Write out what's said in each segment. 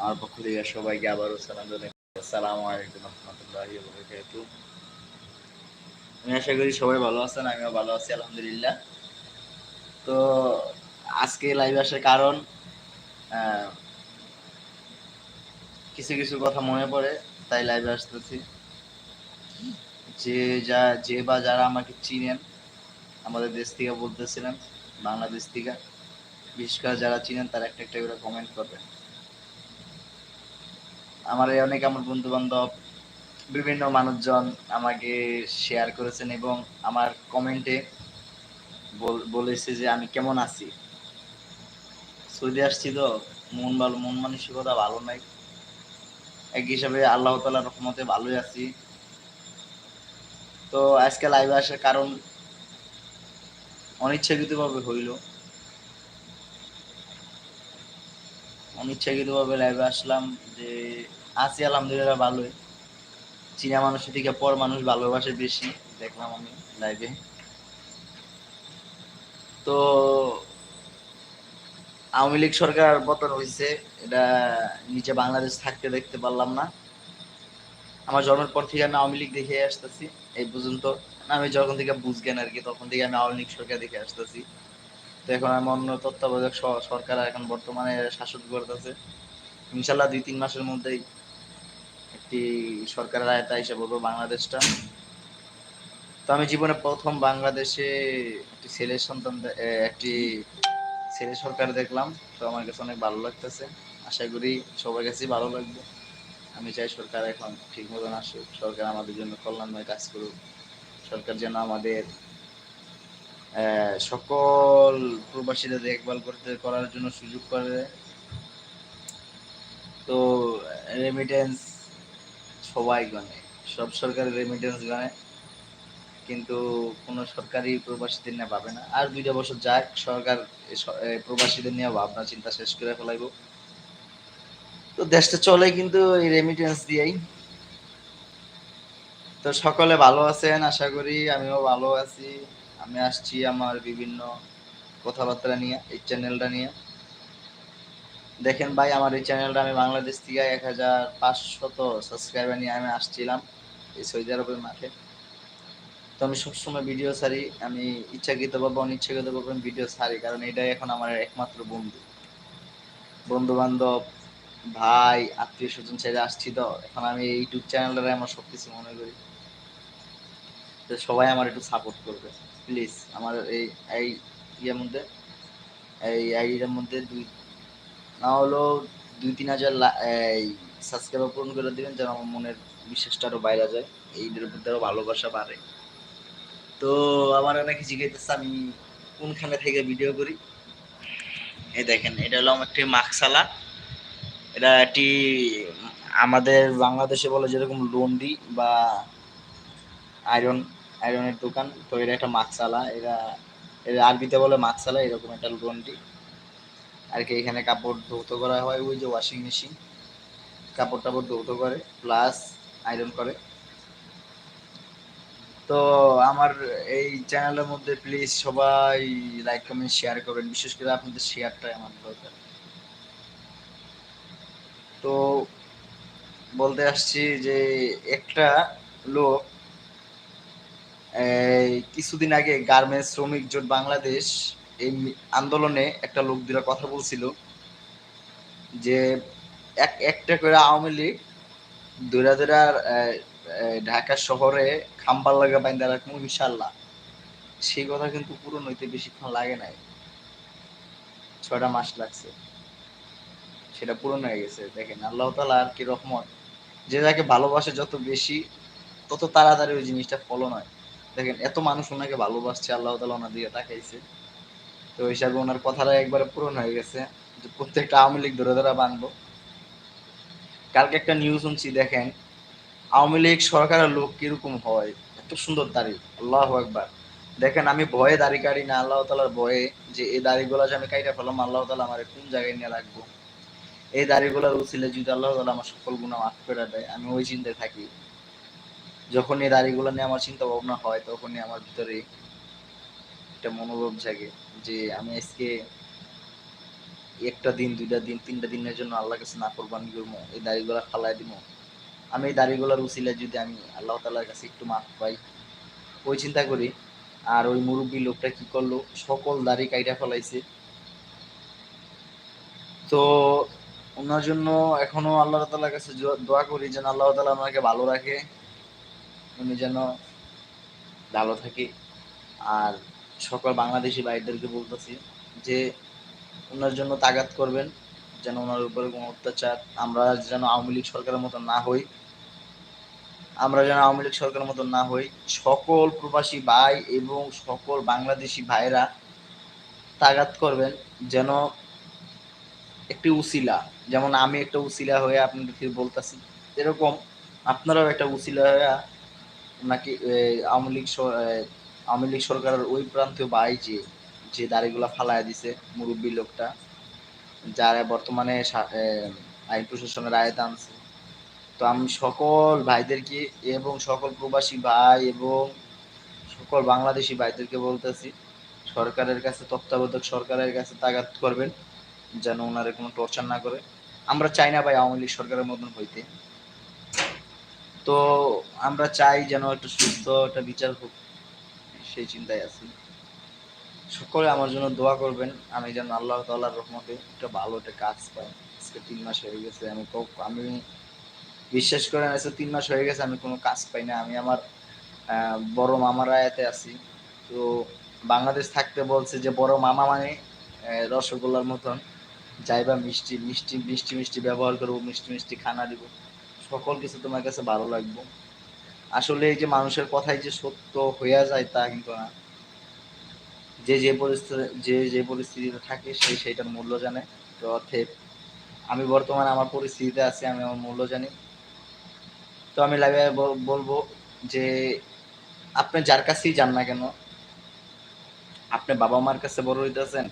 আমার পক্ষ থেকে সবাইকে আবারও সালাম আসসালামু আলাইকুম রহমতুল্লাহি আমি আশা করি সবাই ভালো আছেন, আমিও ভালো আছি, আলহামদুলিল্লাহ। তো আজকে লাইভ আসার কারণ কিছু কিছু কথা মনে পড়ে, তাই লাইভে আসতেছি। যে যা, যে বা যারা আমাকে চিনেন, আমাদের দেশ থেকে বলতেছিলেন, বাংলাদেশ থেকে, বিশেষ করে যারা চিনেন, তারা একটা একটা করে কমেন্ট করবেন। আমার এই অনেক আমার বন্ধু বান্ধব বিভিন্ন মানুষজন আমাকে শেয়ার করেছেন এবং আমার কমেন্টে বলেছে যে আমি কেমন আছি। সৌদি আসছি তো, মন ভালো, মন মানসিকতা ভালো নাই। এক হিসাবে আল্লাহ তালার রহমতে ভালোই আছি। তো আজকে লাইভে আসার কারণ অনিচ্ছাকৃতভাবে হইল। অনিচ্ছাকৃতভাবে লাইভে আসলাম যে আছি আলহামদুলিল্লাহ ভালোই। চীনা মানুষের থেকে পর মানুষ ভালোবাসে বেশি, দেখলাম আমি লাইভে তো আওয়ামী লীগ সরকার পতন হয়েছে এটা নিচে বাংলাদেশ থাকতে দেখতে পারলাম না। আমার জন্মের পর থেকে আমি আওয়ামী লীগ দেখে আসতেছি, এই পর্যন্ত। আমি যখন থেকে বুঝগেন আর কি, তখন থেকে আমি আওয়ামী লীগ সরকার দেখে আসতেছি। এখন আমি অন্য তত্ত্বাবধায়ক সরকার এখন বর্তমানে শাসন করতেছে। ইনশাল্লাহ দুই তিন মাসের মধ্যেই একটি সরকারের আয়তা হিসেবে বলব বাংলাদেশটা। তো আমি জীবনে প্রথম বাংলাদেশে একটি ছেলের সন্তান একটি ছেলে সরকার দেখলাম। তো আমার কাছে অনেক ভালো লাগতেছে। আশা করি সবার কাছেই ভালো লাগবে। আমি চাই সরকার এখন ঠিক মতন আসুক। সরকার আমাদের জন্য কল্যাণময় কাজ করুক। সরকার যেন আমাদের সকল প্রবাসীদের দেখভাল করতে, করার জন্য সুযোগ করে। তো রেমিটেন্স সবাই গণে। সব সরকারের রেমিটেন্স গণে। কিন্তু কোনো সরকারি প্রবাসীদের নিয়ে ভাবে না। আর দুইটা বছর যাক, সরকার প্রবাসীদের নিয়ে ভাবনা চিন্তা শেষ করে ফেলাইব। তো দেশটা চলে কিন্তু এই রেমিটেন্স দিয়েই। তো সকলে ভালো আছেন, আশা করি। আমিও ভালো আছি। আমি আসছি আমার বিভিন্ন কথাবার্তা নিয়ে, এই চ্যানেলটা নিয়ে। দেখেন ভাই, আমার এই চ্যানেলটা আমি বাংলাদেশ থেকে এক হাজার পাঁচশত সাবস্ক্রাইবার নিয়ে আমি আসছিলাম এই সৌদি আরবের মাঠে। তো আমি সবসময় ভিডিও ছাড়ি, আমি ইচ্ছাকৃতভাবে, অনিচ্ছাকৃতভাবে আমি ভিডিও ছাড়ি, কারণ এটাই এখন আমার একমাত্র বন্ধু। বন্ধু বান্ধব ভাই, আত্মীয় স্বজন ছেড়ে আসছি তো, এখন আমি এই ইউটিউব চ্যানেলটারে আমার সবকিছু মনে করি। সবাই আমার একটু সাপোর্ট করবে। প্লিজ আমার এই এই ইয়ের মধ্যে, এই আইডিটার মধ্যে দুই, না হলেও দুই তিন হাজার এই সাবস্ক্রাইবার পূরণ করে দিবেন যেন আমার মনের বিশ্বাসটা আরও বাইরে যায় এইটার প্রতি আরও ভালোবাসা বাড়ে। তো আমার অনেকে জিজ্ঞাসা আমি কোনখানে থেকে ভিডিও করি? এই দেখেন, এটা হলো আমার একটি মাকসালা। এটা একটি, আমাদের বাংলাদেশে বলে যেরকম লন্ডি বা আয়রন আয়রনের দোকান, তো এটা একটা মাকসালা, এরা এরা আরবিতে বলে মাকসালা, এরকম একটা লন্ডি। আর কি এখানে কাপড় ধৌত করা হয়, ওই যে ওয়াশিং মেশিন কাপড় টাপড় ধৌত করে প্লাস আয়রন করে। তো আমার এই চ্যানেলের মধ্যে প্লিজ সবাই লাইক কমেন্ট শেয়ার করবেন। বিশেষ করে আপনাদের শেয়ারটাই আমার দরকার। তো বলতে আসছি যে একটা লোক কিছুদিন আগে গার্মেন্টস শ্রমিক জোট বাংলাদেশ এই আন্দোলনে একটা লোক দুটা কথা বলছিল যে এক, একটা করে আওয়ামী লীগ দুরা দুরা ঢাকা শহরে খাম্বার লাগা বাইন্দা রাখব ইনশাল্লাহ সেই কথা কিন্তু পূরণ হইতে বেশিক্ষণ লাগে নাই। ছয়টা মাস লাগছে। সেটা পূরণ হয়ে গেছে, দেখেন। আল্লাহ তালা আর কি রহমত। যে যাকে ভালোবাসে, যত বেশি, তত তাড়াতাড়ি ওই জিনিসটা ফলন হয়। দেখেন, এত মানুষ ওনাকে ভালোবাসছে, আল্লাহ তালা ওনার দিকে তাকাইছে। তো ওই হিসাবে ওনার কথাটা একবারে পূরণ হয়ে গেছে, যে প্রত্যেকটা আওয়ামী লীগ ধরে ধরে বাঁধবো কালকে একটা নিউজ শুনছি, দেখেন, আওয়ামী লীগ সরকারের লোক কীরকম হয়, এত সুন্দর দাড়ি, আল্লাহ একবার দেখেন, আমি ভয়ে দাড়ি কাটি না, আল্লাহ তালার ভয়ে যে এই দাড়িগুলো যে আমি কাইটা ফেলাম, আল্লাহ তালা আমার কোন জায়গায় নিয়ে রাখব? এই দাড়িগুলোর উচিলে যদি আল্লাহ তালা আমার সকল গুণা মাফ করে দেয়, আমি ওই চিন্তায় থাকি। যখন এই দাড়িগুলো নিয়ে আমার চিন্তা ভাবনা হয়, তখনই আমার ভিতরে একটা মনোভাব জাগে যে আমি আজকে একটা দিন, দুইটা দিন, তিনটা দিনের জন্য আল্লাহ কাছে না কোরবানি করব, এই দাড়িগুলা ফালাই দিব। আমি এই দাড়িগুলোর উচিলে যদি আমি আল্লাহ তালার কাছে একটু মাফ পাই, ওই চিন্তা করি, আর ওই মুরব্বী লোকটা কি করল? সকল দাড়ি কাইটা ফেলাইছে। তো ওনার জন্য এখনও আল্লাহ তালার কাছে দোয়া করি যেন আল্লাহ তালা আমাকে ভালো রাখে। উনি যেন ভালো থাকে। আর সকল বাংলাদেশি ভাইদেরকে বলতেছি যে, ওনার জন্য তাগাত করবেন, যেন ওনার উপরে কোনো অত্যাচার, আমরা যেন আওয়ামী লীগ সরকারের মতো না হই। আমরা যেন আওয়ামী লীগ সরকারের মতো না হই। সকল প্রবাসী ভাই এবং সকল বাংলাদেশি ভাইরা তাগাত করবেন যেন একটি উসিলা, যেমন আমি একটা উসিলা হয়ে আপনাদেরকে বলতেছি। এরকম আপনারাও একটা উসিলা হয়ে নাকি আওয়ামী লীগ আওয়ামী লীগ সরকারের ওই প্রান্তীয় ভাই যে যে দাড়িগুলা ফালায় দিছে মুরব্বী লোকটা, যারা বর্তমানে আইন প্রশাসনের আয়তা আনছে। তো আমি সকল ভাইদেরকে এবং সকল প্রবাসী ভাই এবং সকল বাংলাদেশি ভাইদেরকে বলতেছি, সরকারের কাছে, তত্ত্বাবধায়ক সরকারের কাছে তাগাত করবেন, যেন ওনারে কোনো টর্চার না করে। আমরা চাই না ভাই আওয়ামী লীগ সরকারের মতন হইতে। তো আমরা চাই যেন একটা সুস্থ একটা বিচার হোক, সেই চিন্তায় আছি। সকলে আমার জন্য দোয়া করবেন, আমি যেন আল্লাহ তাল্লাহর রহমতে একটা ভালো একটা কাজ পাই। আজকে তিন মাস হয়ে গেছে, আমি আমি বিশ্বাস করেন, আজকে তিন মাস হয়ে গেছে, আমি কোনো কাজ পাই না। আমি আমার বড় মামার আয়াতে আছি। তো বাংলাদেশ থাকতে বলছে যে, বড় মামা মানে রসগোল্লার মতন। যাইবা মিষ্টি মিষ্টি মিষ্টি মিষ্টি ব্যবহার করব, মিষ্টি মিষ্টি খানা দিব। সকল কিছু তোমার কাছে ভালো লাগবে। আসলে এই যে মানুষের কথাই যে সত্য হইয়া যায় তা কিন্তু না। যে যে পরিস্থিতি, যে যে পরিস্থিতিতে থাকে সে সেইটার মূল্য জানে। তো অর্থে আমি বর্তমানে আমার পরিস্থিতিতে আছি, আমি আমার মূল্য জানি। তো আমি লাগে বলব যে আপনি যার কাছেই যান না কেন, আপনি বাবা মার কাছে বড় হইতেছেন,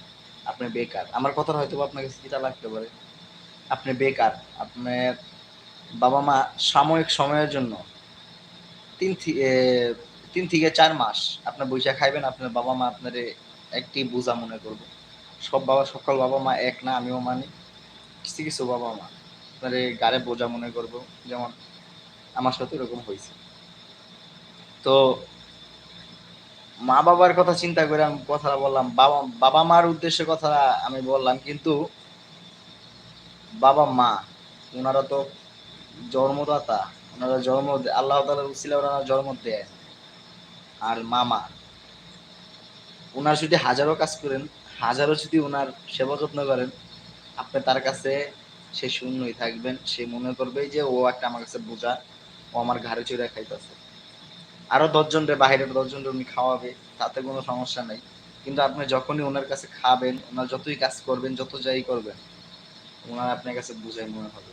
আপনি বেকার। আমার কথা হয়তো আপনার কাছে কিটা লাগতে পারে। আপনি বেকার আপনার বাবা মা সাময়িক সময়ের জন্য তিন তিন থেকে চার মাস আপনার বৈশাখ খাইবেন, আপনার বাবা মা আপনার একটি বোঝা মনে করব। সব বাবা, সকল বাবা মা এক না, আমিও মানি। কিছু কিছু বাবা মা আপনার গাড়ে বোঝা মনে করব, যেমন আমার সাথে এরকম হয়েছে। তো মা বাবার কথা চিন্তা করে আমি কথা বললাম, বাবা বাবা মার উদ্দেশ্যে কথা আমি বললাম, কিন্তু বাবা মা ওনারা তো জন্মদাতা, ওনারা জন্ম আল্লাহ ওনারা জন্ম আর মামা ওনার যদি হাজারো কাজ করেন, হাজারো যদি ওনার সেবা যত্ন করেন, আপনি তার কাছে সে শূন্যই থাকবেন, সে মনে করবে যে ও একটা আমার কাছে বোঝা, ও আমার ঘাড়ে চড়ে খাইতেছে। আরও দশজন রে, বাইরের দশজন রে উনি খাওয়াবে, তাতে কোনো সমস্যা নাই। কিন্তু আপনি যখনই ওনার কাছে খাবেন, ওনার যতই কাজ করবেন, যত যাই করবেন, ওনার আপনার কাছে বুঝাই মনে হবে।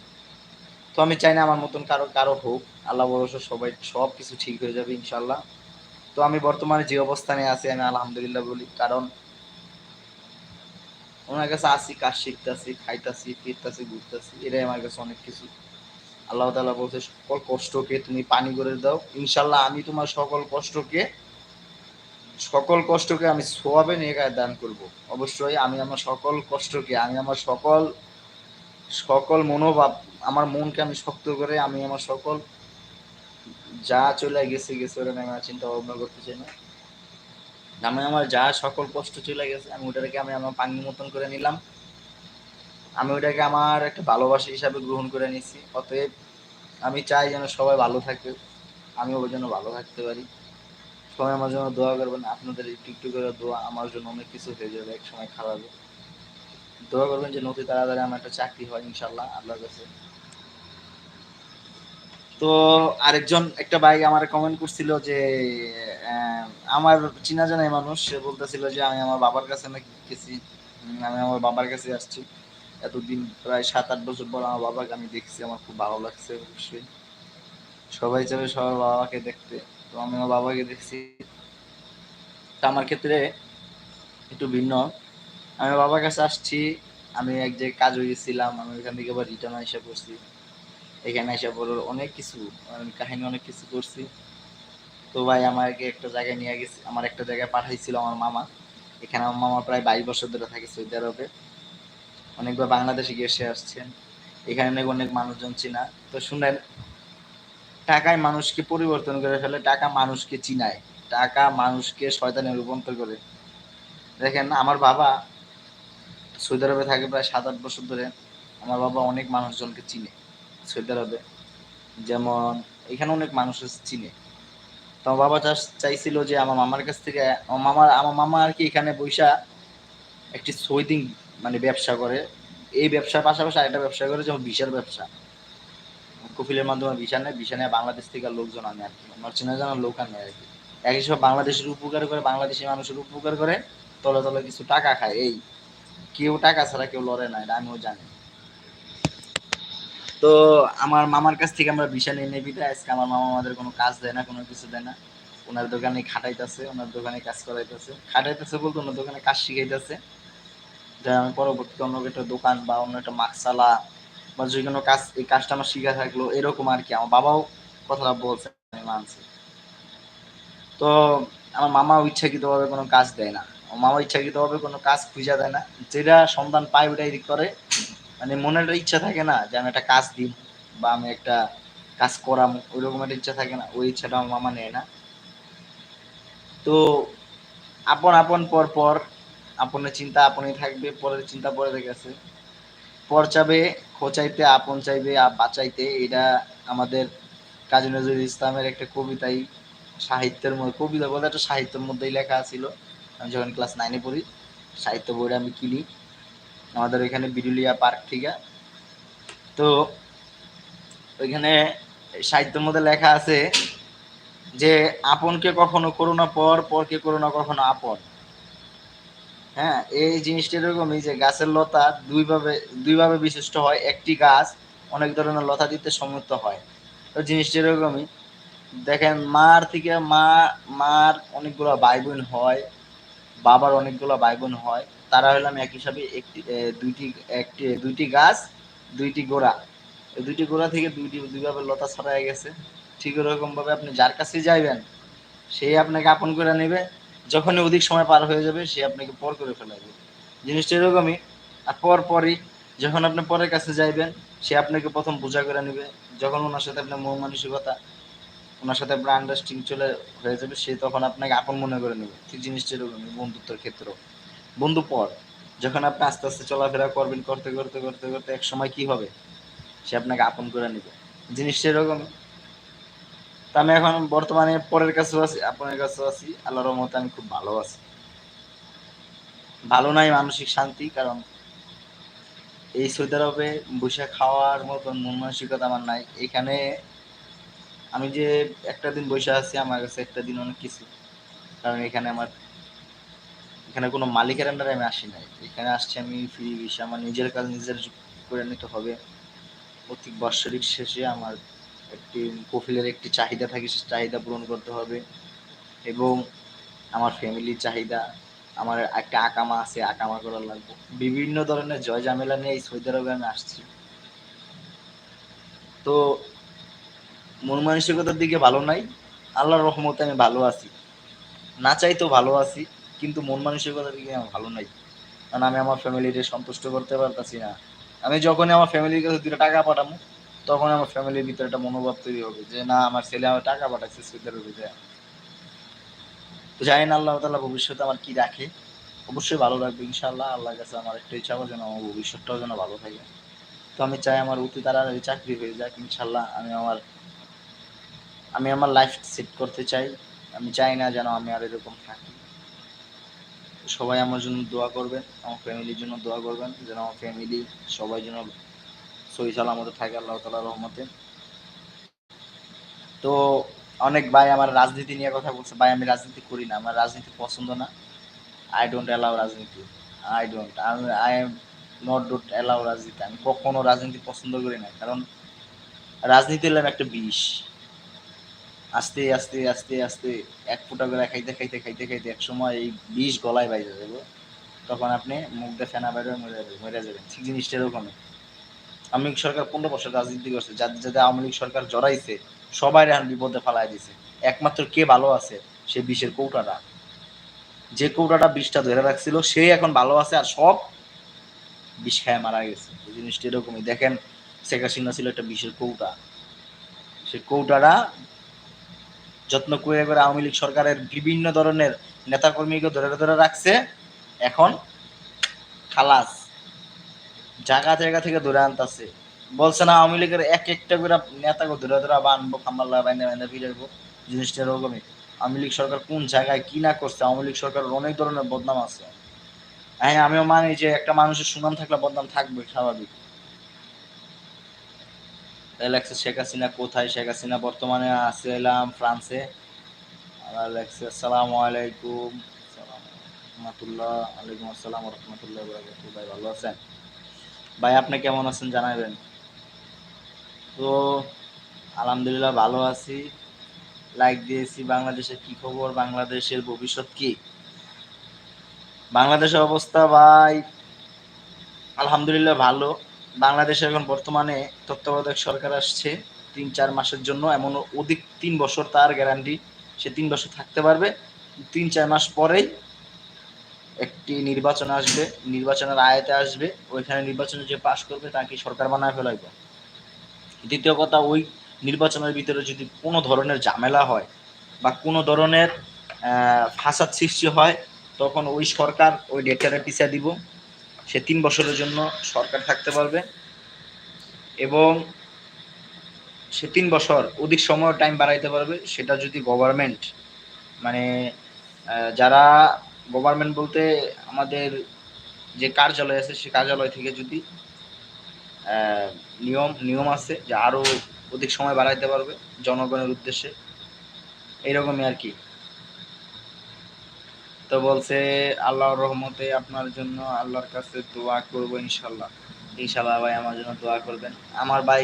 তো আমি চাই না আমার মতন কারও কারও হোক। আল্লাহ ভরসা, সবাই সব কিছু ঠিক হয়ে যাবে ইনশাল্লাহ তো আমি বর্তমানে যে অবস্থানে আছি, আমি আলহামদুলিল্লাহ বলি, কারণ ওনার কাছে আসি, কাজ শিখতেছি, খাইতাছি, ফিরতাছি, ঘুরতেছি এটাই আমার কাছে অনেক কিছু। আল্লাহ তাআলা বলছে, সকল কষ্টকে তুমি পানি করে দাও। ইনশাল্লাহ আমি তোমার সকল কষ্টকে সকল কষ্টকে আমি সোয়াবে নিয়ে দান করব। অবশ্যই আমি আমার সকল কষ্টকে, আমি আমার সকল সকল মনোভাব আমার মনকে আমি শক্ত করে, আমি আমার সকল যা চলে গেছে গেছে ওটা আমি চিন্তা ভাবনা করতে চাই না। আমি আমার যা সকল কষ্ট চলে গেছে, আমি ওটাকে আমি আমার পানির মতন করে নিলাম। আমি ওটাকে আমার একটা ভালোবাসা হিসাবে গ্রহণ করে নিছি অতএব আমি চাই যেন সবাই ভালো থাকে আমি ওই জন্য ভালো থাকতে পারি। সবাই আমার জন্য দোয়া করবেন, আপনাদের একটু একটু করে দোয়া আমার জন্য অনেক কিছু হয়ে যাবে এক সময় খারাপ। দোয়া করবেন যে নতি তাড়াতাড়ি আমার একটা চাকরি হয় ইনশাল্লাহ আল্লাহর কাছে। তো আরেকজন, একটা ভাই আমার কমেন্ট করছিল যে আমার চিনা জানাই মানুষ, সে বলতেছিল যে, আমি আমার বাবার কাছে নাকি গেছি আমি আমার বাবার কাছে আসছি। এতদিন প্রায় সাত আট বছর পর আমার বাবাকে আমি দেখছি, আমার খুব ভালো লাগছে অবশ্যই। সবাই চাবে সবার বাবাকে দেখতে। তো আমি আমার বাবাকে দেখছি। আমার ক্ষেত্রে একটু ভিন্ন। আমি বাবার কাছে আসছি, আমি এক জায়গায় কাজ গেছিলাম আমি ওইখান থেকে আবার রিটার্ন এসে পড়ছি। এখানে এসে পড়ে অনেক কিছু কাহিনী, অনেক কিছু করছি। তো ভাই আমাকে একটা জায়গায় নিয়ে গেছে, আমার একটা জায়গায় পাঠাইছিল আমার মামা। এখানে আমার মামা প্রায় বাইশ বছর ধরে থাকে সৌদি আরবে। অনেকবার বাংলাদেশে গিয়ে এসে আসছেন এখানে অনেক অনেক মানুষজন চিনা। তো শুনেন, টাকায় মানুষকে পরিবর্তন করে ফেলে, টাকা মানুষকে চিনায়। টাকা মানুষকে শয়তানে রূপান্তর করে। দেখেন, আমার বাবা সৌদি আরবে থাকে প্রায় সাত আট বছর ধরে। আমার বাবা অনেক মানুষজনকে চিনে সৌদি আরবে। যেমন এখানে অনেক মানুষ চিনে। তো আমার বাবা চাস- চাইছিল যে আমার মামার কাছ থেকে, আমার মামা আমার মামা আর কি এখানে বৈশা একটি সৈদিং মানে ব্যবসা করে। এই ব্যবসার পাশাপাশি আরেকটা ব্যবসা করে যেমন বিশাল ব্যবসা। কফিলের মাধ্যমে ভিসা নেয় ভিসা নেয় বাংলাদেশ থেকে লোকজন আনে আর কি। আমার চেনা জানা লোক আনে আর কি। একই সব বাংলাদেশের উপকার করে বাংলাদেশি মানুষের উপকার করে, তলে তলে কিছু টাকা খায়, এই। কেউ টাকা ছাড়া কেউ লড়ে না, এটা আমিও জানি। তো আমার মামার কাছ থেকে আমরা ভিসা নিয়ে নেই আজকে আমার মামা আমাদের কোনো কাজ দেয় না, কোনো কিছু দেয় না। ওনার দোকানে খাটাইতেছে, ওনার দোকানে কাজ করাইতেছে। খাটাইতেছে বলতে ওনার দোকানে কাজ শিখাইতেছে। যা আমি পরবর্তীতে অন্য একটা দোকান বা অন্য একটা মাকসালা বা যে কোনো কাজ, এই কাজটা আমার শিখা থাকল, এরকম আর কি। আমার বাবাও কথাটা বলছে, আমি মানছি। তো আমার মামা ইচ্ছাকৃতভাবে কোনো কাজ দেয় না। মামা ইচ্ছাকৃতভাবে কোনো কাজ খুঁজে দেয় না। যেটা সন্তান পায় ওটাই করে। মানে মনের ইচ্ছা থাকে না যে আমি একটা কাজ দিই বা আমি একটা কাজ করাম, ওইরকম একটা ইচ্ছা থাকে না। ওই ইচ্ছাটা আমার মামা নেয় না। তো আপন আপন পর পর, আপনের চিন্তা আপনই থাকবে, পরের চিন্তা পরে গেছে পর চাবে, খোঁচাইতে, আপন চাইবে বাঁচাইতে, এটা আমাদের কাজী নজরুল ইসলামের একটা কবিতাই, সাহিত্যের মধ্যে কবিতা বলতে একটা সাহিত্যের মধ্যেই লেখা ছিল। আমি যখন ক্লাস নাইনে পড়ি, সাহিত্য বইটা আমি কিনি। আমাদের ওইখানে বিরুলিয়া পার্ক থেকে তো ওইখানে সাহিত্যের মধ্যে লেখা আছে যে, আপনকে কখনো করোনা পর, পরকে করোনা কখনো আপন। হ্যাঁ এই জিনিসটা এরকমই যে গাছের লতা দুইভাবে দুইভাবে বিশিষ্ট হয়। একটি গাছ অনেক ধরনের লতা দিতে সমর্থ হয়। তো জিনিসটা এরকমই। দেখেন, মার থেকে মা, মার অনেকগুলো ভাই বোন হয়। বাবার অনেকগুলো ভাই বোন হয়, তারা হলাম এক হিসাবে একটি দুইটি একটি, দুইটি গাছ, দুইটি গোড়া। দুইটি গোড়া থেকে দুইটি, দুইভাবে লতা ছড়ায় গেছে। ঠিক ওরকম ভাবে আপনি যার কাছে যাইবেন সেই আপনাকে আপন করে নেবে। যখনই অধিক সময় পার হয়ে যাবে, সে আপনাকে পর করে ফেলাবে। জিনিসটা এরকমই। আর পর পরই যখন আপনি পরের কাছে যাইবেন, সে আপনাকে প্রথম পূজা করে নেবে। যখন ওনার সাথে আপনার মন মানসিকতা ওনার সাথে আপনার আন্ডারস্ট্যান্ডিং চলে হয়ে যাবে, সে তখন আপনাকে আপন মনে করে নেবে। ঠিক জিনিসটা এরকমই, বন্ধুত্বের ক্ষেত্রেও। বন্ধু পর, যখন আপনি আস্তে আস্তে চলাফেরা করবেন, করতে করতে করতে করতে এক সময় কি হবে? সে আপনাকে আপন করে নেবে। জিনিসটা এরকম তা আমি এখন বর্তমানে পরের কাছেও আছি, আপনার কাছেও আছি। আল্লাহর রহমতে আমি খুব ভালো আছি। ভালো নাই মানসিক শান্তি, কারণ এই সৌদি আরবে বসে খাওয়ার মতন মন মানসিকতা আমার নাই। এখানে আমি যে একটা দিন বসে আছি, আমার কাছে একটা দিন অনেক কিছু। কারণ এখানে আমার, এখানে কোনো মালিকের আন্ডারে আমি আসি নাই। এখানে আসছি আমি ফ্রি বিষয় আমার নিজের কাজ নিজের করে নিতে হবে। প্রত্যেক বাৎসরিক শেষে আমার একটি কফিলের একটি চাহিদা থাকে, সে চাহিদা পূরণ করতে হবে। এবং আমার ফ্যামিলির চাহিদা, আমার একটা আকামা আছে, আকামা করার লাগবে। বিভিন্ন ধরনের জয় ঝামেলা নিয়ে এই সৌদি আরবে আমি আসছি। তো মন মানসিকতার দিকে ভালো নাই, আল্লাহর রহমতে আমি ভালো আছি। না চাই তো ভালো আছি, কিন্তু মন মানসিকতার দিকে আমি ভালো নাই। কারণ আমি আমার ফ্যামিলিকে সন্তুষ্ট করতে পারতাছি না। আমি যখনই আমার ফ্যামিলির কাছে দুটো টাকা পাঠাবো তখন আমার ফ্যামিলির ভিতরে একটা মনোভাব তৈরি হবে যে, না, আমার ছেলে আমার টাকা পাঠাচ্ছে সৌদি আরবে যায় তো জানি না আল্লাহ তাআলা ভবিষ্যতে আমার কি রাখে। অবশ্যই ভালো লাগবে ইনশাআল্লাহ। আল্লাহর কাছে আমার একটা ইচ্ছা যেন আমার ভবিষ্যৎটাও যেন ভালো থাকে। তো আমি চাই আমার অতি তাড়াতাড়ি চাকরি হয়ে যাক, ইনশাআল্লাহ। আমি আমার আমি আমার লাইফ সেট করতে চাই। আমি চাই না যেন আমি আর এরকম থাকি। সবাই আমার জন্য দোয়া করবেন, আমার ফ্যামিলির জন্য দোয়া করবেন, যেন আমার ফ্যামিলি সবাই যেন সহি সালামতে থাকে, আল্লাহ তালা রহমতে। তো অনেক ভাই আমার রাজনীতি নিয়ে কথা বলছে। ভাই, আমি রাজনীতি করি না, আমার রাজনীতি পছন্দ না। আই ডোন্ট অ্যালাউ রাজনীতি। I don't I am not don't allow রাজনীতি। আমি কখনো রাজনীতি পছন্দ করি না, কারণ রাজনীতি হলাম একটা বিষ। আস্তে আস্তে আস্তে আস্তে এক ফুটা করে খাইতে খাইতে খাইতে খাইতে এক সময় এই বিষ গলায় বাইরে যাবে। তখন আপনি মুখ দিয়ে ফেনা বাইরে মরে যাবেন মরে যাবেন। ঠিক জিনিসটা এরকমই। আওয়ামী লীগ সরকার পনেরো বছর রাজনীতি করছে। যাদের যাদের আওয়ামী লীগ সরকার জড়াইছে, সবাই এখন বিপদে ফালাই দিছে। একমাত্র কে ভালো আছে? সে বিষের কৌটাটা। যে কৌটাটা বিষটা ধরে রাখছিল, সে এখন ভালো আছে আর সব বিষ খায় মারা গেছে। এই জিনিসটা এরকমই। দেখেন, শেখ হাসিনা ছিল একটা বিষের কৌটা। সে কৌটাটা যত্ন করে করে আওয়ামী লীগ সরকারের বিভিন্ন ধরনের নেতাকর্মীকে ধরে ধরে রাখছে, এখন খালাস জায়গা জায়গা থেকে ধরে আনতেছে। বলছে না, আওয়ামী লীগের এক একটা করে নেতাকে ধরে ধরে বানবো খাম্বাল্লা বাইন্দা বাইন্দা ফিরাইবো জিনিসটা এরকমই। আওয়ামী লীগ সরকার কোন জায়গায় কি না করছে? আওয়ামী লীগ সরকারের অনেক ধরনের বদনাম আছে। হ্যাঁ আমিও মানি যে একটা মানুষের সুনাম থাকলে বদনাম থাকবে, স্বাভাবিক। লেখছে শেখ হাসিনা কোথায়? শেখ হাসিনা বর্তমানে আছে এলাম ফ্রান্সে। আর লেখছে আসসালামু আলাইকুম। রহমতুল্লাহ আলাইকুম আসসালাম রহমতুল্লাহ বরাকাতুহু। ভাই, ভালো আছেন? ভাই, আপনি কেমন আছেন জানাবেন? তো, আলহামদুলিল্লাহ ভালো আছি। লাইক দিয়েছি। বাংলাদেশের কি খবর? বাংলাদেশের ভবিষ্যৎ কি? বাংলাদেশের অবস্থা ভাই, আলহামদুলিল্লাহ ভালো। বাংলাদেশে এখন বর্তমানে তত্ত্বাবধায়ক সরকার আসছে তিন, চার মাসের জন্য। এমন অধিক তিন বছর তার গ্যারান্টি সে তিন বছর থাকতে পারবে। তিন, চার মাস পরেই একটি নির্বাচন আসবে। নির্বাচনের আয়তে আসবে। ওইখানে নির্বাচনে যে পাশ করবে তাকে সরকার বানায় ফেলাইব? দ্বিতীয় কথা, ওই নির্বাচনের ভিতরে যদি কোনো ধরনের ঝামেলা হয় বা কোনো ধরনের ফাসাদ সৃষ্টি হয়, তখন ওই সরকার ওই ডেটারে পিছিয়ে দিব। সে তিন বছরের জন্য সরকার থাকতে পারবে এবং সে তিন বছর অধিক সময় টাইম বাড়াইতে পারবে, সেটা যদি গভর্নমেন্ট মানে যারা গভর্নমেন্ট বলতে আমাদের যে কার্যালয় আছে, সে কার্যালয় থেকে যদি নিয়ম নিয়ম আছে যে আরও অধিক সময় বাড়াইতে পারবে জনগণের উদ্দেশ্যে, এইরকমই আর কি। তো বলছে, আল্লাহর রহমতে আপনার জন্য আল্লাহর কাছে দোয়া করব ইনশাল্লাহ। ইনশাল্লাহ ভাই আমার জন্য দোয়া করবেন। আমার ভাই,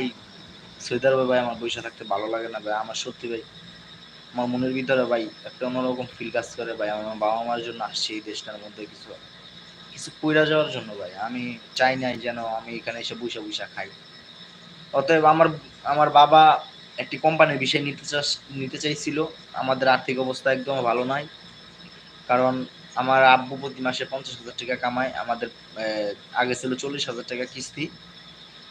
সৈদার ভাই আমার বসে থাকতে ভালো লাগে না ভাই। আমার সত্যি ভাই, আমার মনের ভিতরে ভাই একটা অন্যরকম ফিল কাজ করে ভাই। আমার বাবা মার জন্য আসছে এই দেশটার মধ্যে কিছু কিছু পইরা যাওয়ার জন্য ভাই। আমি চাই নাই যেন আমি এখানে এসে বসে বসে খাই। অতএব আমার আমার বাবা একটি কোম্পানির বিষয় নিতে চাস, নিতে চাইছিল। আমাদের আর্থিক অবস্থা একদম ভালো নয় কারণ আমার আব্বু প্রতি মাসে পঞ্চাশ হাজার টাকা কামায়, আমাদের আগে ছিল চল্লিশ হাজার টাকা কিস্তি,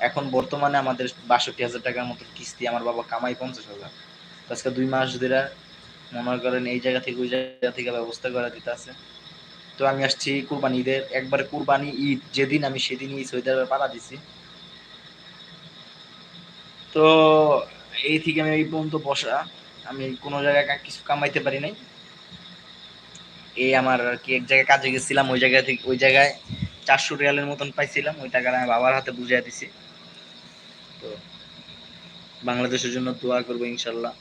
এখন বর্তমানে আমাদের বাষট্টি হাজার টাকার মতো কিস্তি, আমার বাবা কামাই পঞ্চাশ হাজার। আজকে দুই মাস ধরে মনে করেন এই জায়গা থেকে ওই জায়গা থেকে ব্যবস্থা করা দিতে আছে। তো আমি আসছি কুরবানি ঈদের, একবারে কুরবানি ঈদ, যেদিন আমি সেদিনই সৌদি আরবে পাড়া দিছি। তো এই থেকে আমি এই পর্যন্ত বসা, আমি কোনো জায়গায় কিছু কামাইতে পারি নাই। এই আমার আর কি এক জায়গায় কাজে গেছিলাম, ওই জায়গা থেকে ওই জায়গায় চারশো রিয়ালের মতন পাইছিলাম, ওই টাকাটা আমি বাবার হাতে বুঝিয়ে দিছি। তো বাংলাদেশের জন্য দোয়া করব ইনশাল্লাহ।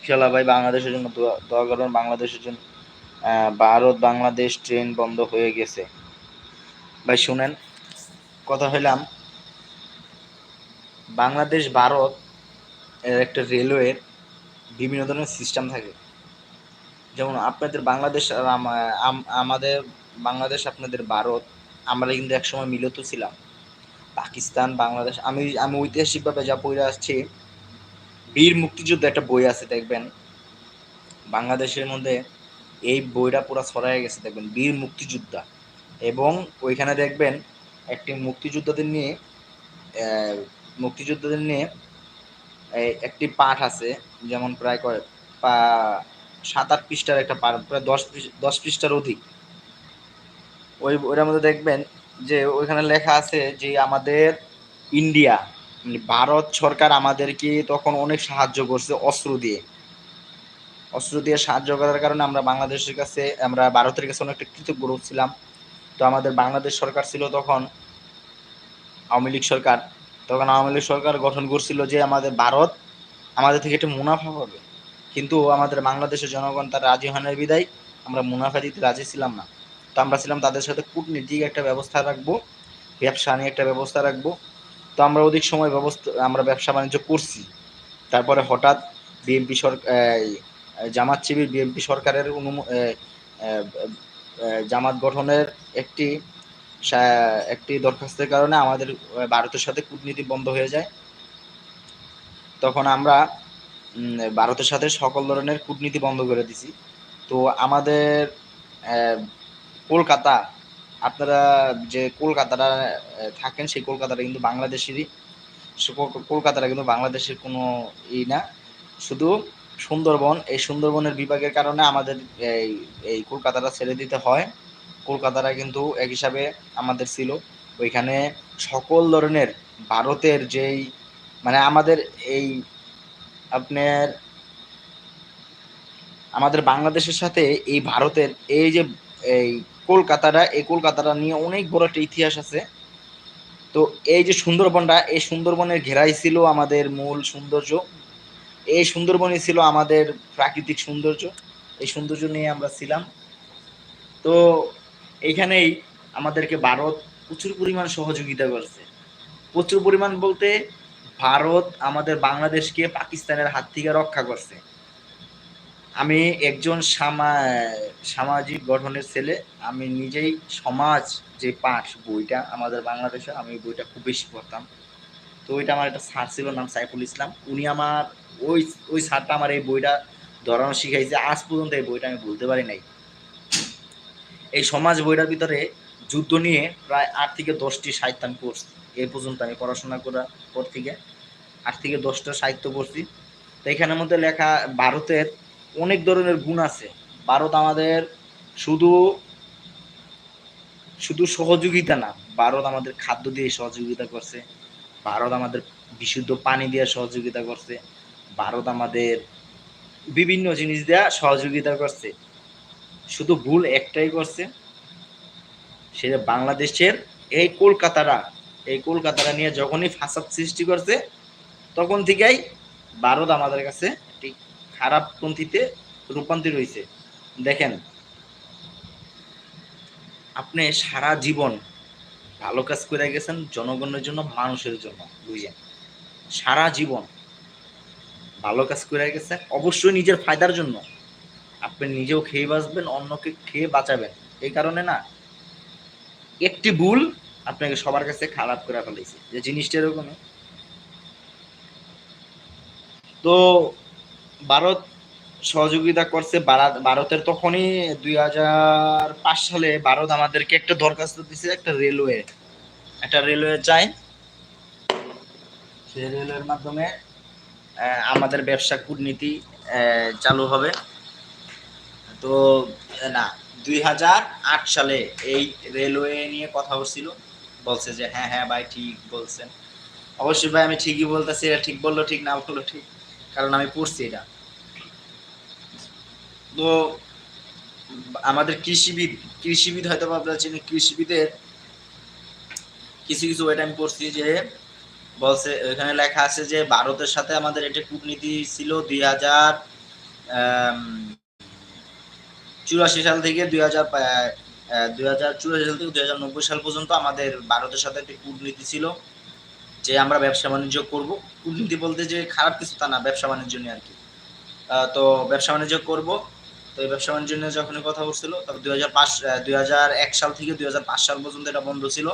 ইনশাল্লাহ ভাই, বাংলাদেশের জন্য দোয়া দোয়া করবেন। বাংলাদেশের জন্য ভারত বাংলাদেশ ট্রেন বন্ধ হয়ে গেছে। ভাই, শুনেন, কথা হইলাম, বাংলাদেশ, ভারত একটা রেলওয়ের বিভিন্ন ধরনের সিস্টেম থাকে। যেমন আপনাদের বাংলাদেশ আর আমাদের বাংলাদেশ, আপনাদের ভারত, আমরা কিন্তু একসময় মিলত ছিলাম। পাকিস্তান, বাংলাদেশ, আমি আমি ঐতিহাসিকভাবে যা পড়ে আসছি, বীর মুক্তিযুদ্ধ একটা বই আছে, দেখবেন। বাংলাদেশের মধ্যে এই বইটা পুরো ছড়াই গেছে, দেখবেন, বীর মুক্তিযোদ্ধা। এবং ওইখানে দেখবেন, একটি মুক্তিযোদ্ধাদের নিয়ে মুক্তিযোদ্ধাদের নিয়ে একটি পাঠ আছে, যেমন প্রায় কয় সাত আট পৃষ্ঠার একটা পাঠ প্রায় দশ দশ পৃষ্ঠার অধিক। ওই, ওইটার মধ্যে দেখবেন যে ওইখানে লেখা আছে যে আমাদের ইন্ডিয়া মানে ভারত সরকার আমাদেরকে তখন অনেক সাহায্য করছে অস্ত্র দিয়ে। অস্ত্র দিয়ে সাহায্য করার কারণে আমরা বাংলাদেশের কাছে, আমরা ভারতের কাছে অনেকটা কৃতজ্ঞ ছিলাম। তো আমাদের বাংলাদেশ সরকার ছিল তখন আওয়ামী লীগ সরকার। তখন আওয়ামী লীগ সরকার গঠন করছিল যে আমাদের ভারত আমাদের থেকে একটু মুনাফা পাবে। কিন্তু আমাদের বাংলাদেশের জনগণ তার রাজি হনের বিদায়। আমরা মুনাফা দিতে রাজি ছিলাম না। তো আমরা ছিলাম তাদের সাথে কূটনীতিক একটা ব্যবস্থা রাখব, ব্যবসা নিয়ে একটা ব্যবস্থা রাখব। তো আমরা অধিক সময় ব্যবস্থা, আমরা ব্যবসা বাণিজ্য করছি। তারপরে হঠাৎ বিএনপি সরকার জামাত শিবির বিএনপি সরকারের অনু জামাত গঠনের একটি একটি দরখাস্তের কারণে আমাদের ভারতের সাথে কূটনীতি বন্ধ হয়ে যায়। তখন আমরা ভারতের সাথে সকল ধরনের কূটনীতি বন্ধ করে দিছি। তো আমাদের কলকাতা, আপনারা যে কলকাতাটা থাকেন, সেই কলকাতাটা কিন্তু বাংলাদেশেরই। কলকাতাটা কিন্তু বাংলাদেশের কোনো ই না। শুধু সুন্দরবন, এই সুন্দরবনের বিভাগের কারণে আমাদের এই এই কলকাতাটা ছেড়ে দিতে হয়। কলকাতাটা কিন্তু এক হিসাবে আমাদের ছিল। ওইখানে সকল ধরনের ভারতের যেই মানে আমাদের এই আপনার আমাদের বাংলাদেশের সাথে এই ভারতের এই যে, এই কলকাতাটা এই কলকাতাটা নিয়ে অনেক বড় একটা ইতিহাস আছে। তো এই যে সুন্দরবনটা, এই সুন্দরবনের ঘেরাই ছিল আমাদের মূল সৌন্দর্য। এই সুন্দরবনই ছিল আমাদের প্রাকৃতিক সৌন্দর্য। এই সৌন্দর্য নিয়ে আমরা ছিলাম। তো এইখানেই আমাদেরকে ভারত প্রচুর পরিমাণ সহযোগিতা করছে। প্রচুর পরিমাণ বলতে ভারত আমাদের বাংলাদেশকে পাকিস্তানের হাত থেকে রক্ষা করছে। আমি একজন সামা- সামাজিক গঠনের ছেলে। আমি নিজেই সমাজ যে পাঠ বইটা আমাদের বাংলাদেশে, আমি বইটা খুব বেশি পড়তাম। তো ওইটা আমার একটা স্যার ছিল, নাম সাইফুল ইসলাম। উনি আমার ওই ওই স্যারটা আমার এই বইটা ধরানো শিখাইছে। আজ পর্যন্ত এই বইটা আমি বলতে পারি নাই। এই সমাজ বইটার ভিতরে যুদ্ধ নিয়ে প্রায় আট থেকে দশটি সাহিত্য আমি এই পর্যন্ত আমি পড়াশোনা করার পর থেকে আট থেকে দশটা সাহিত্য পড়ছি। তো এখানের মধ্যে লেখা ভারতের অনেক ধরনের গুণ আছে। ভারত আমাদের শুধু শুধু সহযোগিতা না, ভারত আমাদের খাদ্য দিয়ে সহযোগিতা করছে, ভারত আমাদের বিশুদ্ধ পানি দিয়ে সহযোগিতা করছে, ভারত আমাদের বিভিন্ন জিনিস দেওয়া সহযোগিতা করছে। শুধু ভুল একটাই করছে, সেটা বাংলাদেশের এই কলকাতারা এই কলকাতারা নিয়ে যখনই ফাসাদ সৃষ্টি করছে, তখন থেকেই ভারত আমাদের কাছে একটি খারাপ পন্থীতে রূপান্তর হয়েছে। দেখেন, আপনি সারা জীবন ভালো কাজ করে গেছেন জনগণের জন্য, মানুষের জন্য বুঝছেন সারা জীবন ভালো কাজ করে গেছেন, অবশ্যই নিজের ফায়দার জন্য। আপনি নিজেও খেয়ে বাঁচবেন, অন্যকে খেয়ে বাঁচাবেন। এই কারণে না, একটি ভুল আপনাকে সবার কাছে খারাপ করে ফেলেছে যে জিনিসটা এরকমই তো ভারত সহযোগিতা করছে ভারতের তখনই দুই হাজার পাঁচ সালে ভারত আমাদেরকে একটা দরখাস্ত দিছে একটা রেলওয়ে একটা রেলওয়ে চাই। সেই রেলওয়ের মাধ্যমে আমাদের ব্যবসা কূটনীতি চালু হবে। তো, না, দুই হাজার আট সালে এই রেলওয়ে নিয়ে কথা হচ্ছিল। বলছে যে হ্যাঁ হ্যাঁ ভাই, ঠিক বলছেন। অবশ্যই ভাই, আমি ঠিকই বলতেছি এটা ঠিক বলল, ঠিক না বলল, ঠিক, কারণ আমি পড়ছি এটা। তো আমাদের কৃষিবিদ কৃষিবিদ হয়তো আপনারা চিনেন, কৃষিবিদের কিছু কিছু ওইটা আমি পড়ছি যে, বলছে ওইখানে লেখা আছে যে, ভারতের সাথে আমাদের এটা কূটনীতি ছিল দুই হাজার চুরাশি সাল থেকে দুই হাজার দুই হাজার চুরাশি সাল থেকে দুই নব্বই সাল পর্যন্ত আমাদের ভারতের সাথে একটি কূটনীতি ছিল যে আমরা ব্যবসা বাণিজ্য করব। কূটনীতি বলতে যে খারাপ কিছু তা না, ব্যবসা বাণিজ্য নিয়ে আর কি। তো ব্যবসা বাণিজ্য করব। তো এই ব্যবসা বাণিজ্য নিয়ে যখনই কথা উঠছিল তবে দুই হাজার পাঁচ দুই হাজার এক সাল থেকে দুই হাজার পাঁচ সাল পর্যন্ত এটা বন্ধ ছিল।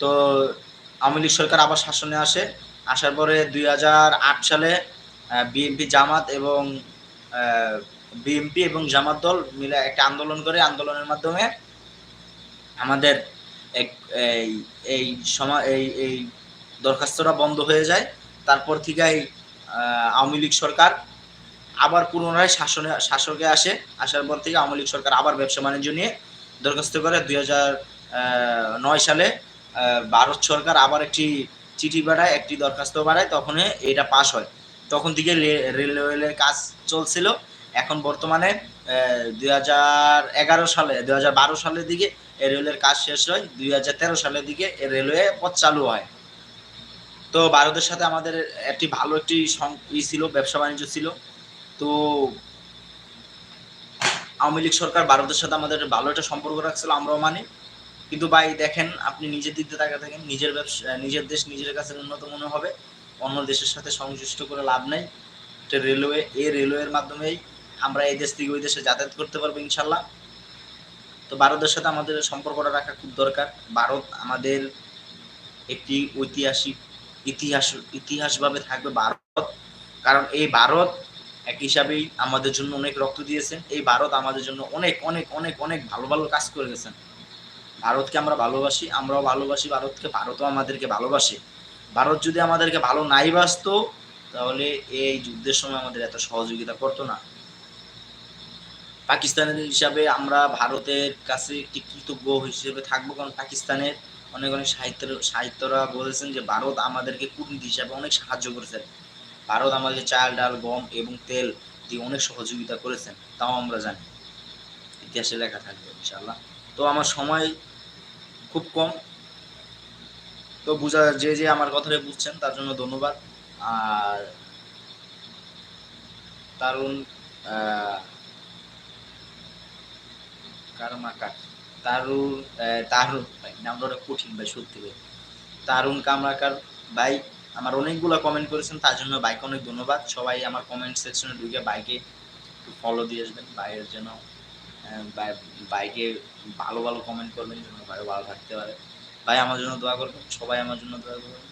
তো আওয়ামী লীগ সরকার আবার শাসনে আসে। আসার পরে দুই হাজার আট সালে বিএনপি জামাত এবং বিএনপি এবং জামাত দল মিলে একটা আন্দোলন করে আন্দোলনের মাধ্যমে আমাদের এক এই এই সমা এই এই দরখাস্তটা বন্ধ হয়ে যায়। তারপর থেকে আহ, আওয়ামী লীগ সরকার আবার পুনরায় শাসনে শাসকে আসে। আসার পর থেকে আওয়ামী লীগ সরকার আবার ব্যবসা বাণিজ্য নিয়ে দরখাস্ত করে। দুই নয় সালে ভারত সরকার আবার একটি চিঠি পাঠায় একটি দরখাস্ত পাঠায় তখন এটা পাশ হয়। তখন থেকে রেলওয়ের কাজ চলছিল। এখন বর্তমানে দুই হাজার এগারো সালে, দুই হাজার বারো সালের দিকে এই রেলের কাজ শেষ হয়, দুই হাজার তেরো সালের দিকে এই রেলওয়ে পথ চালু হয়। তো ভারতের সাথে আমাদের একটি ভালো একটি ই ছিল, ব্যবসা বাণিজ্য ছিল। তো আওয়ামী লীগ সরকার ভারতের সাথে আমাদের ভালো একটা সম্পর্ক রাখছিল, আমরাও মানি। কিন্তু ভাই, দেখেন, আপনি নিজের দিক দিয়ে তাকা থাকেন নিজের ব্যবসা, নিজের দেশ, নিজের কাছে উন্নত মনে হবে। অন্য দেশের সাথে সংশ্লিষ্ট করে লাভ নেই। রেলওয়ে, এই রেলওয়ের মাধ্যমেই আমরা এই দেশ থেকে ওই দেশে যাতায়াত করতে পারব ইনশাল্লাহ। তো ভারতের সাথে আমাদের সম্পর্কটা রাখা খুব দরকার। ভারত আমাদের একটি ঐতিহাসিক ইতিহাস, ইতিহাসভাবে থাকবে ভারত। কারণ এই ভারত এক হিসাবেই আমাদের জন্য অনেক রক্ত দিয়েছেন। এই ভারত আমাদের জন্য অনেক অনেক অনেক অনেক ভালো ভালো কাজ করে গেছেন। ভারতকে আমরা ভালোবাসি, আমরাও ভালোবাসি, ভারতকে, ভারতও আমাদেরকে ভালোবাসে। ভারত যদি আমাদেরকে ভালো নাই বাসতো, তাহলে এই যুদ্ধের সময় আমাদের এত সহযোগিতা করতো না। পাকিস্তানের হিসাবে আমরা ভারতের কাছে একটি কৃতজ্ঞ হিসেবে থাকব, কারণ পাকিস্তানের অনেক অনেক সাহিত্য সাহিত্যরা বলেছেন যে ভারত আমাদেরকে কূটনীতি হিসাবে অনেক সাহায্য করেছেন ভারত আমাদের চাল, ডাল, গম এবং তেল দিয়ে অনেক সহযোগিতা করেছেন, তাও আমরা জানি। ইতিহাসে লেখা থাকবে ইনশাল্লাহ তো আমার সময় খুব কম। তো বুঝা যে যে আমার কথাটা বুঝছেন, তার জন্য ধন্যবাদ। আর তারুণ আহ, কারমাকার তারুণ তারুণ ভাই নামটা অনেক কঠিন ভাই সত্যি ভাই। তারুণ কামরাকার ভাই আমার অনেকগুলো কমেন্ট করেছেন তার জন্য বাইকে অনেক ধন্যবাদ। সবাই আমার কমেন্ট সেকশনে ঢুকে বাইকে একটু ফলো দিয়ে আসবেন। বাইরের জন্য বাইকে ভালো ভালো কমেন্ট করবেন যেন ভাই ভালো থাকতে পারে। ভাই আমার জন্য দোয়া করবেন সবাই আমার জন্য দোয়া করবেন।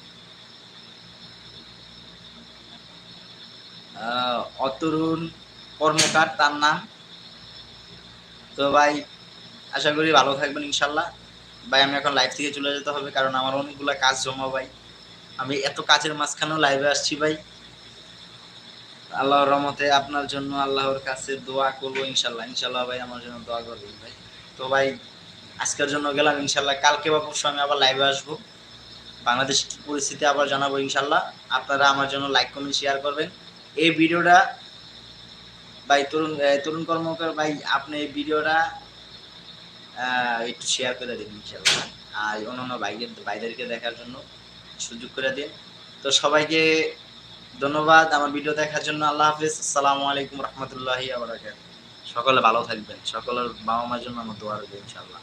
অতরুণ কর্মকার তার নাম? তো ভাই আশা করি ভালো থাকবেন ইনশাল্লাহ। ভাই, আমি এখন লাইভ থেকে চলে যেতে হবে কারণ আমার অনেকগুলো কাজ জমা ভাই। আমি এত কাজের মাঝখানেও লাইভে আসছি ভাই। আল্লাহর রহমতে আপনার জন্য আল্লাহর কাছে দোয়া করব ইনশাল্লাহ। ইনশাল্লাহ ভাই, আমার জন্য দোয়া করবেন ভাই। তো ভাই, আজকের জন্য গেলাম ইনশাল্লাহ। কালকে বা পরশু আমি আবার লাইভে আসব। বাংলাদেশ কি পরিস্থিতি আবার জানাব ইনশাল্লাহ। আপনারা আমার জন্য লাইক কমেন্ট শেয়ার করবেন। এই ভিডিওটা ভাই, তরুণ তরুণ কর্মকার ভাই, আপনি এই ভিডিওটা একটু শেয়ার করে দিন ইনশাল্লাহ আর অন্য ভাইদের ভাইদেরকে দেখার জন্য সুযোগ করে দিন। তো সবাইকে ধন্যবাদ আমার ভিডিও দেখার জন্য। আল্লাহ হাফিজ। আসসালামু আলাইকুম রহমতুল্লাহি আবরাকাত সকলে ভালো থাকবেন। সকলের বাবা মার জন্য আমার দোয়া রইল ইনশাল্লাহ